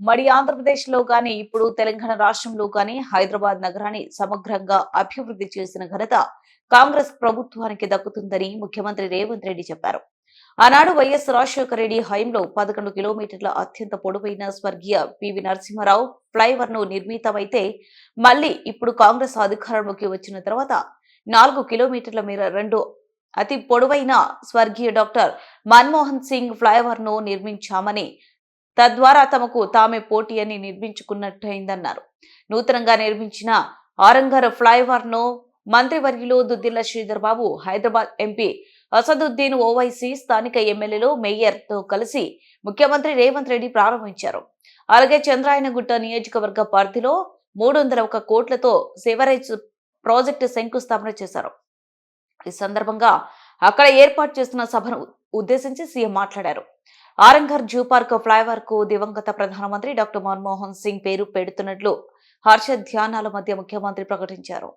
మరి ఆంధ్రప్రదేశ్లో కానీ ఇప్పుడు తెలంగాణ రాష్ట్రంలో కానీ హైదరాబాద్ నగరాన్ని సమగ్రంగా అభివృద్ధి చేసిన ఘనత కాంగ్రెస్ ప్రభుత్వానికి దక్కుతుందని ముఖ్యమంత్రి రేవంత్ రెడ్డి చెప్పారు. ఆనాడు వైఎస్ రాజశేఖర రెడ్డి హయంలో పదకొండు కిలోమీటర్ల అత్యంత పొడవైన స్వర్గీయ పివి నరసింహారావు ఫ్లైఓవర్ను నిర్మితమైతే మళ్ళీ ఇప్పుడు కాంగ్రెస్ అధికారంలోకి వచ్చిన తర్వాత నాలుగు కిలోమీటర్ల మేర రెండు అతి పొడవైన స్వర్గీయ డాక్టర్ మన్మోహన్ సింగ్ ఫ్లైఓవర్ను నిర్మించామని తద్వారా తమకు తామే పోటీ అని నిర్మించుకున్నట్టయిందన్నారు. నూతనంగా నిర్మించిన ఆరంగర్ ఫ్లైఓవర్ను మంత్రివర్యులు దుద్దిల్ల శ్రీధర్ బాబు హైదరాబాద్ ఎంపీ అసదుద్దీన్ ఓవైసీ స్థానిక ఎమ్మెల్యేలు మేయర్తో కలిసి ముఖ్యమంత్రి రేవంత్ రెడ్డి ప్రారంభించారు. అలాగే చంద్రాయనగుట్ట నియోజకవర్గ పరిధిలో మూడు వందల ఒక కోట్లతో సివరేజ్ ప్రాజెక్టు శంకుస్థాపన చేశారు. ఈ సందర్భంగా అక్కడ ఏర్పాటు చేస్తున్న సభను ఉద్దేశించి సీఎం మాట్లాడారు. ఆరంఘర్ జూ పార్క్ ఫ్లైఓవర్కు దివంగత ప్రధానమంత్రి డాక్టర్ మన్మోహన్ సింగ్ పేరు పెడుతున్నట్లు హర్ష ధ్యానాల మధ్య ముఖ్యమంత్రి ప్రకటించారు.